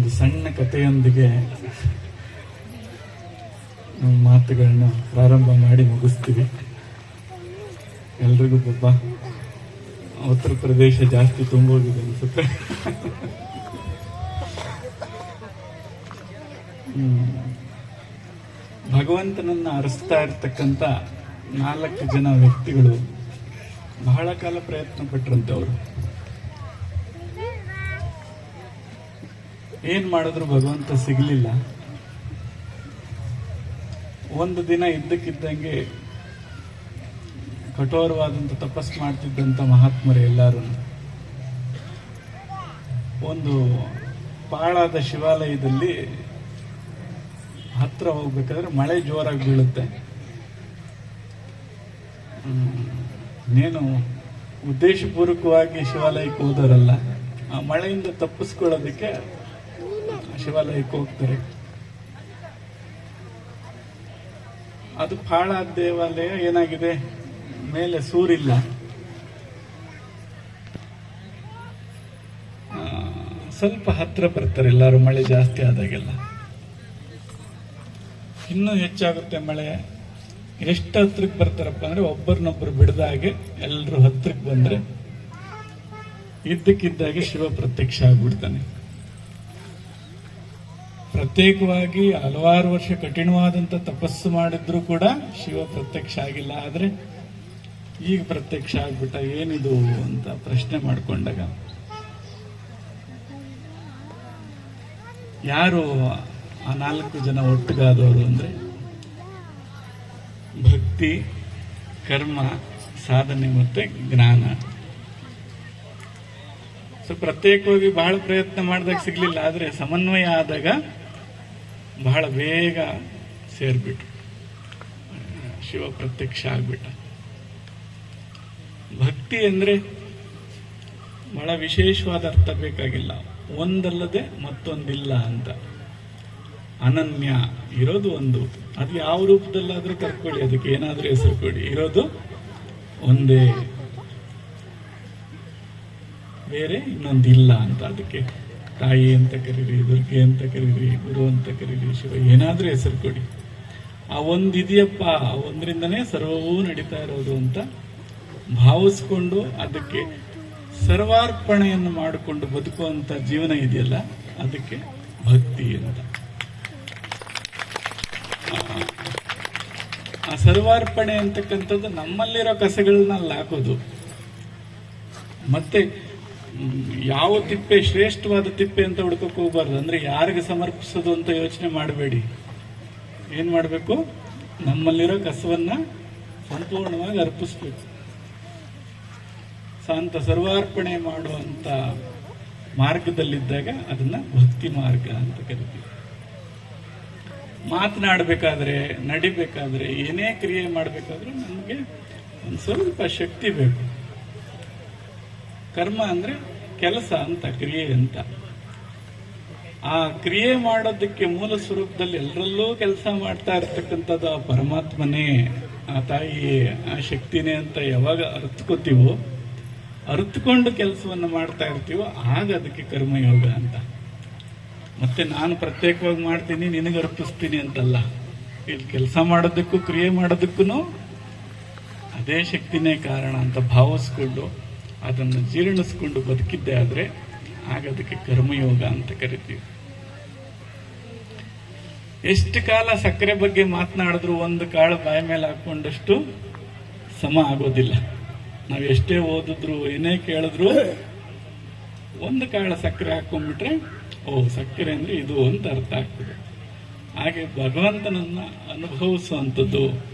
ಒಂದು ಸಣ್ಣ ಕಥೆಯೊಂದಿಗೆ ನಮ್ಮ ಮಾತುಗಳನ್ನ ಪ್ರಾರಂಭ ಮಾಡಿ ಮುಗಿಸ್ತೀವಿ. ಎಲ್ರಿಗೂ ಪಾಪ ಉತ್ತರ ಪ್ರದೇಶ ಜಾಸ್ತಿ ತುಂಬೋಗಿದೆ ಅನ್ಸುತ್ತೆ. ಭಗವಂತನನ್ನ ಅರಸ್ತಾ ಇರ್ತಕ್ಕಂಥ ನಾಲ್ಕು ಜನ ವ್ಯಕ್ತಿಗಳು ಬಹಳ ಕಾಲ ಪ್ರಯತ್ನ ಪಟ್ಟರಂತೆ ಅವರು. ಏನ್ ಮಾಡಿದ್ರು ಭಗವಂತ ಸಿಗ್ಲಿಲ್ಲ. ಒಂದು ದಿನ ಇದ್ದಕ್ಕಿದ್ದಂಗೆ ಕಠೋರವಾದಂಥ ತಪಸ್ಸು ಮಾಡ್ತಿದ್ದಂಥ ಮಹಾತ್ಮರು ಎಲ್ಲರೂ. ಒಂದು ಪಾಳಾದ ಶಿವಾಲಯದಲ್ಲಿ ಹತ್ರ ಹೋಗ್ಬೇಕಾದ್ರೆ ಮಳೆ ಜೋರಾಗಿ ಬೀಳುತ್ತೆ. ನೇನು ಉದ್ದೇಶಪೂರ್ವಕವಾಗಿ ಶಿವಾಲಯಕ್ಕೆ ಹೋದರಲ್ಲ, ಆ ಮಳೆಯಿಂದ ತಪ್ಪಿಸ್ಕೊಳ್ಳೋದಕ್ಕೆ ಶಿವಾಲಯಕ್ಕೆ ಹೋಗ್ತಾರೆ. ಅದು ಪಾಳ ದೇವಾಲಯ ಏನಾಗಿದೆ? ಮೇಲೆ ಸೂರಿಲ್ಲ. ಸ್ವಲ್ಪ ಹತ್ರ ಬರ್ತಾರೆ, ಎಲ್ಲರೂ ಮಳೆ ಜಾಸ್ತಿ ಆದಾಗೆಲ್ಲ. ಇನ್ನೂ ಹೆಚ್ಚಾಗುತ್ತೆ ಮಳೆ. ಎಷ್ಟು ಹತ್ರಕ್ಕೆ ಬರ್ತಾರಪ್ಪ ಅಂದರೆ ಒಬ್ಬರನ್ನೊಬ್ಬರು ಬಿಡದಾಗೆ ಎಲ್ಲರೂ ಹತ್ರಕ್ಕೆ ಬಂದರೆ ಇದ್ದಕ್ಕಿದ್ದಾಗೆ ಶಿವ ಪ್ರತ್ಯಕ್ಷ ಆಗ್ಬಿಡ್ತಾನೆ. ಪ್ರತ್ಯೇಕವಾಗಿ ಹಲವಾರು ವರ್ಷ ಕಠಿಣವಾದಂತ ತಪಸ್ಸು ಮಾಡಿದ್ರು ಕೂಡ ಶಿವ ಪ್ರತ್ಯಕ್ಷ ಆಗಿಲ್ಲ. ಆದ್ರೆ ಈಗ ಪ್ರತ್ಯಕ್ಷ ಆಗ್ಬಿಟ್ಟ ಏನಿದು ಅಂತ ಪ್ರಶ್ನೆ ಮಾಡ್ಕೊಂಡಾಗ ಯಾರು ಆ ನಾಲ್ಕು ಜನ ಒಟ್ಟಿಗಾದವರು ಅಂದ್ರೆ ಭಕ್ತಿ, ಕರ್ಮ, ಸಾಧನೆ ಮತ್ತೆ ಜ್ಞಾನ. ಸೊ ಪ್ರತ್ಯೇಕವಾಗಿ ಬಹಳ ಪ್ರಯತ್ನ ಮಾಡಿದಾಗ ಸಿಗ್ಲಿಲ್ಲ, ಆದ್ರೆ ಸಮನ್ವಯ ಆದಾಗ ಬಹಳ ಬೇಗ ಸೇರ್ಬಿಟ್ರು. ಶಿವ ಪ್ರತ್ಯಕ್ಷ ಆಗ್ಬಿಟ್ಟ. ಭಕ್ತಿ ಅಂದ್ರೆ ಬಹಳ ವಿಶೇಷವಾದ ಅರ್ಥ ಬೇಕಾಗಿಲ್ಲ. ಒಂದಲ್ಲದೆ ಮತ್ತೊಂದಿಲ್ಲ ಅಂತ. ಅನನ್ಯ ಇರೋದು ಒಂದು. ಅದು ಯಾವ ರೂಪದಲ್ಲಾದ್ರೂ ಕರ್ಕೊಳ್ಳಿ, ಅದಕ್ಕೆ ಏನಾದರೂ ಹೆಸರು ಕೊಡಿ. ಇರೋದು ಒಂದೇ. ಬೇರೆ ಇನ್ನೊಂದಿಲ್ಲ ಅಂತ ಅದಕ್ಕೆ ತಾಯಿ ಅಂತ ಕರೀರಿ, ದುರ್ಗೆ ಅಂತ ಕರೀರಿ, ಗುರು ಅಂತ ಕರೀರಿ, ಶಿವ, ಏನಾದರೂ ಹೆಸರು ಕೊಡಿ. ಆ ಒಂದಿದೆಯಪ್ಪ ಆ ಒಂದರಿಂದನೇ ಸರ್ವವೂ ನಡೀತಾ ಇರೋದು ಅಂತ ಭಾವಿಸ್ಕೊಂಡು ಅದಕ್ಕೆ ಸರ್ವಾರ್ಪಣೆಯನ್ನು ಮಾಡಿಕೊಂಡು ಬದುಕುವಂಥ ಜೀವನ ಇದೆಯಲ್ಲ, ಅದಕ್ಕೆ ಭಕ್ತಿ ಅಂತ. ಆ ಸರ್ವಾರ್ಪಣೆ ಅಂತಕ್ಕಂಥದ್ದು ನಮ್ಮಲ್ಲಿರೋ ಕಸಗಳನ್ನ ಅಲ್ಲಿ ಹಾಕೋದು ಮತ್ತೆ ಯಾವ ತಿಪ್ಪೆ ಶ್ರೇಷ್ಠವಾದ ತಿಪ್ಪೆ ಅಂತ ಹುಡ್ಕೋಕ್ ಹೋಗ್ಬಾರ್ದು. ಅಂದ್ರೆ ಯಾರಿಗೆ ಸಮರ್ಪಿಸೋದು ಅಂತ ಯೋಚನೆ ಮಾಡಬೇಡಿ. ಏನ್ ಮಾಡಬೇಕು? ನಮ್ಮಲ್ಲಿರೋ ಕಸವನ್ನ ಸಂಪೂರ್ಣವಾಗಿ ಅರ್ಪಿಸ್ಬೇಕು. ಶಾಂತ ಸರ್ವಾರ್ಪಣೆ ಮಾಡುವಂತ ಮಾರ್ಗದಲ್ಲಿದ್ದಾಗ ಅದನ್ನ ಭಕ್ತಿ ಮಾರ್ಗ ಅಂತ ಕರಿತೀವಿ. ಮಾತನಾಡಬೇಕಾದ್ರೆ, ನಡಿಬೇಕಾದ್ರೆ, ಏನೇ ಕ್ರಿಯೆ ಮಾಡಬೇಕಾದ್ರೂ ನಮಗೆ ಒಂದು ಸ್ವಲ್ಪ ಶಕ್ತಿ ಬೇಕು. ಕರ್ಮ ಅಂದ್ರೆ ಕೆಲಸ ಅಂತ, ಕ್ರಿಯೆ ಅಂತ. ಆ ಕ್ರಿಯೆ ಮಾಡೋದಕ್ಕೆ ಮೂಲ ಸ್ವರೂಪದಲ್ಲಿ ಎಲ್ಲರಲ್ಲೂ ಕೆಲಸ ಮಾಡ್ತಾ ಇರ್ತಕ್ಕಂಥದ್ದು ಆ ಪರಮಾತ್ಮನೇ, ಆ ತಾಯಿ ಆ ಶಕ್ತಿನೇ ಅಂತ ಯಾವಾಗ ಅರ್ಥಕೋತೀವೋ ಅರ್ಥಕೊಂಡು ಕೆಲಸವನ್ನು ಮಾಡ್ತಾ ಇರ್ತೀವೋ, ಆಗ ಅದಕ್ಕೆ ಕರ್ಮಯೋಗ ಅಂತ. ಮತ್ತೆ ನಾನು ಪ್ರತ್ಯೇಕವಾಗಿ ಮಾಡ್ತೀನಿ, ನಿನಗೆ ಅರ್ಪಿಸ್ತೀನಿ ಅಂತಲ್ಲ. ಇಲ್ಲಿ ಕೆಲಸ ಮಾಡೋದಕ್ಕೂ, ಕ್ರಿಯೆ ಮಾಡೋದಕ್ಕೂ ಅದೇ ಶಕ್ತಿನೇ ಕಾರಣ ಅಂತ ಭಾವಿಸ್ಕೊಂಡು ಅದನ್ನು ಜೀರ್ಣಿಸ್ಕೊಂಡು ಬದುಕಿದ್ದೆ ಆದರೆ ಆಗ ಅದಕ್ಕೆ ಕರ್ಮಯೋಗ ಅಂತ ಕರಿತೀವಿ. ಎಷ್ಟು ಕಾಲ ಸಕ್ಕರೆ ಬಗ್ಗೆ ಮಾತನಾಡಿದ್ರು ಒಂದು ಕಾಳು ಬಾಯಿ ಮೇಲೆ ಹಾಕೊಂಡಷ್ಟು ಸಮ ಆಗೋದಿಲ್ಲ. ನಾವು ಎಷ್ಟೇ ಓದಿದ್ರು, ಏನೇ ಕೇಳಿದ್ರು ಒಂದು ಕಾಳು ಸಕ್ಕರೆ ಹಾಕೊಂಡ್ಬಿಟ್ರೆ, ಓ, ಸಕ್ಕರೆ ಅಂದ್ರೆ ಇದು ಅಂತ ಅರ್ಥ ಆಗ್ತದೆ. ಹಾಗೆ ಭಗವಂತನನ್ನ ಅನುಭವಿಸುವಂಥದ್ದು,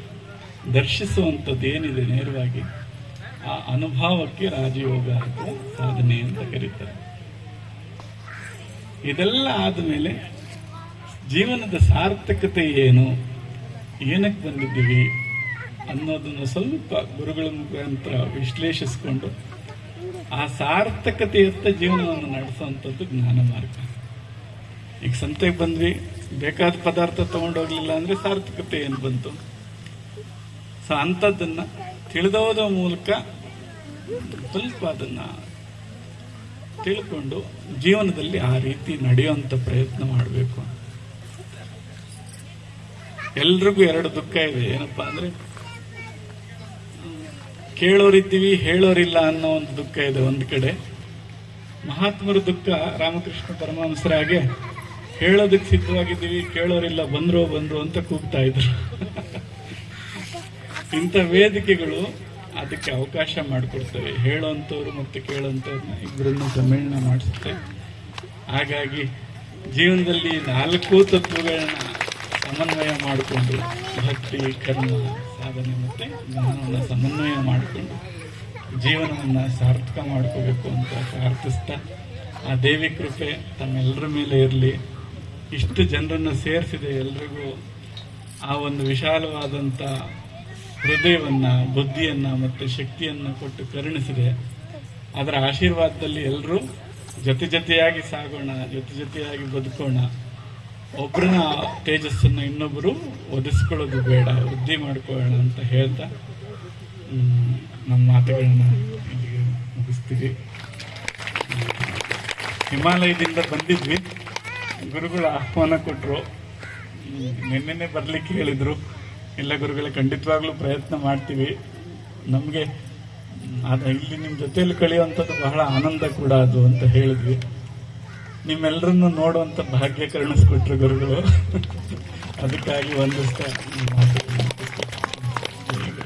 ದರ್ಶಿಸುವಂಥದ್ದು ಏನಿದೆ ನೇರವಾಗಿ? ಆ ಅನುಭವಕ್ಕೆ ರಾಜಯೋಗ ಅಥವಾ ಸಾಧನೆ ಅಂತ ಕರೀತಾರೆ. ಇದೆಲ್ಲ ಆದಮೇಲೆ ಜೀವನದ ಸಾರ್ಥಕತೆ ಏನು, ಏನಕ್ಕೆ ಬಂದಿದ್ದೀವಿ ಅನ್ನೋದನ್ನು ಸ್ವಲ್ಪ ಗುರುಗಳ ಮುಖಾಂತರ ವಿಶ್ಲೇಷಿಸಿಕೊಂಡು ಆ ಸಾರ್ಥಕತೆಯತ್ತ ಜೀವನವನ್ನು ನಡೆಸುವಂಥದ್ದು ಜ್ಞಾನ ಮಾರ್ಗ. ಈಗ ಸಂತೆಗೆ ಬಂದ್ವಿ, ಬೇಕಾದ ಪದಾರ್ಥ ತಗೊಂಡೋಗ್ಲಿಲ್ಲ ಅಂದ್ರೆ ಸಾರ್ಥಕತೆ ಏನು ಬಂತು? ಸೊ ಅಂಥದ್ದನ್ನ ತಿಳಿದೋದ ಮೂಲಕ ಸ್ವಲ್ಪ ಅದನ್ನ ತಿಳ್ಕೊಂಡು ಜೀವನದಲ್ಲಿ ಆ ರೀತಿ ನಡೆಯುವಂತ ಪ್ರಯತ್ನ ಮಾಡಬೇಕು ಎಲ್ರಿಗೂ ಎರಡು ದುಃಖ ಇದೆ. ಏನಪ್ಪಾ ಅಂದ್ರೆ ಕೇಳೋರಿದ್ದೀವಿ, ಹೇಳೋರಿಲ್ಲ ಅನ್ನೋ ಒಂದು ದುಃಖ ಇದೆ ಒಂದು ಕಡೆ. ಮಹಾತ್ಮರ ದುಃಖ ರಾಮಕೃಷ್ಣ ಪರಮಹಂಸರ ಹಾಗೆ ಹೇಳೋದಕ್ಕೆ ಸಿದ್ಧವಾಗಿದ್ದೀವಿ, ಕೇಳೋರಿಲ್ಲ, ಬಂದ್ರೋ ಬಂದ್ರು ಅಂತ ಕೂಗ್ತಾ ಇದ್ರು. ಇಂಥ ವೇದಿಕೆಗಳು ಅದಕ್ಕೆ ಅವಕಾಶ ಮಾಡಿಕೊಡ್ತವೆ ಹೇಳೋಂಥವ್ರು ಮತ್ತು ಕೇಳೋಂಥವ್ರನ್ನ ಇಬ್ಬರನ್ನು ಸಮ್ಮೇಳನ ಮಾಡಿಸುತ್ತೆ. ಹಾಗಾಗಿ ಜೀವನದಲ್ಲಿ ನಾಲ್ಕು ತತ್ವಗಳನ್ನ ಸಮನ್ವಯ ಮಾಡಿಕೊಂಡು ಭಕ್ತಿ, ಕರ್ಮ, ಸಾಧನೆ ಮತ್ತು ಜ್ಞಾನವನ್ನು ಸಮನ್ವಯ ಮಾಡಿಕೊಂಡು ಜೀವನವನ್ನು ಸಾರ್ಥಕ ಮಾಡ್ಕೋಬೇಕು ಅಂತ ಪ್ರಾರ್ಥಿಸ್ತಾ ಆ ದೇವಿ ಕೃಪೆ ತಮ್ಮೆಲ್ಲರ ಮೇಲೆ ಇರಲಿ. ಇಷ್ಟು ಜನರನ್ನು ಸೇರಿಸಿದೆ ಎಲ್ರಿಗೂ ಆ ಒಂದು ವಿಶಾಲವಾದಂಥ ಹೃದಯವನ್ನ, ಬುದ್ಧಿಯನ್ನು ಮತ್ತು ಶಕ್ತಿಯನ್ನು ಕೊಟ್ಟು ಕರುಣಿಸಿದೆ. ಅದರ ಆಶೀರ್ವಾದದಲ್ಲಿ ಎಲ್ಲರೂ ಜೊತೆ ಜೊತೆಯಾಗಿ ಸಾಗೋಣ, ಜೊತೆ ಜೊತೆಯಾಗಿ ಬದುಕೋಣ. ಒಬ್ಬರನ್ನ ತೇಜಸ್ಸನ್ನು ಇನ್ನೊಬ್ಬರು ಒದಿಸ್ಕೊಳ್ಳೋದು ಬೇಡ, ವೃದ್ಧಿ ಮಾಡ್ಕೊಳ್ಳೋಣ ಅಂತ ಹೇಳ್ತಾ ನಮ್ಮ ಮಾತುಗಳನ್ನ ಇಲ್ಲಿಗೆ ಮುಗಿಸ್ತೀವಿ. ಹಿಮಾಲಯದಿಂದ ಬಂದಿದ್ವಿ. ಗುರುಗಳು ಆಹ್ವಾನ ಕೊಟ್ಟರು ನಿನ್ನೆ ಬರ್ಲಿಕ್ಕೆ ಹೇಳಿದ್ರು. ಇಲ್ಲ ಗುರುಗಳೇ, ಖಂಡಿತವಾಗ್ಲೂ ಪ್ರಯತ್ನ ಮಾಡ್ತೀವಿ. ನಮಗೆ ಅದ ಇಲ್ಲಿ ನಿಮ್ಮ ಜೊತೆಯಲ್ಲಿ ಕಳೆಯುವಂಥದ್ದು ಬಹಳ ಆನಂದ ಕೂಡ ಅದು ಅಂತ ಹೇಳಿದ್ವಿ. ನಿಮ್ಮೆಲ್ಲರನ್ನು ನೋಡುವಂಥ ಭಾಗ್ಯ ಕರುಣಿಸ್ಕೊಟ್ರು ಗುರುಗಳು. ಅದಕ್ಕಾಗಿ ಒಂದಿಷ್ಟ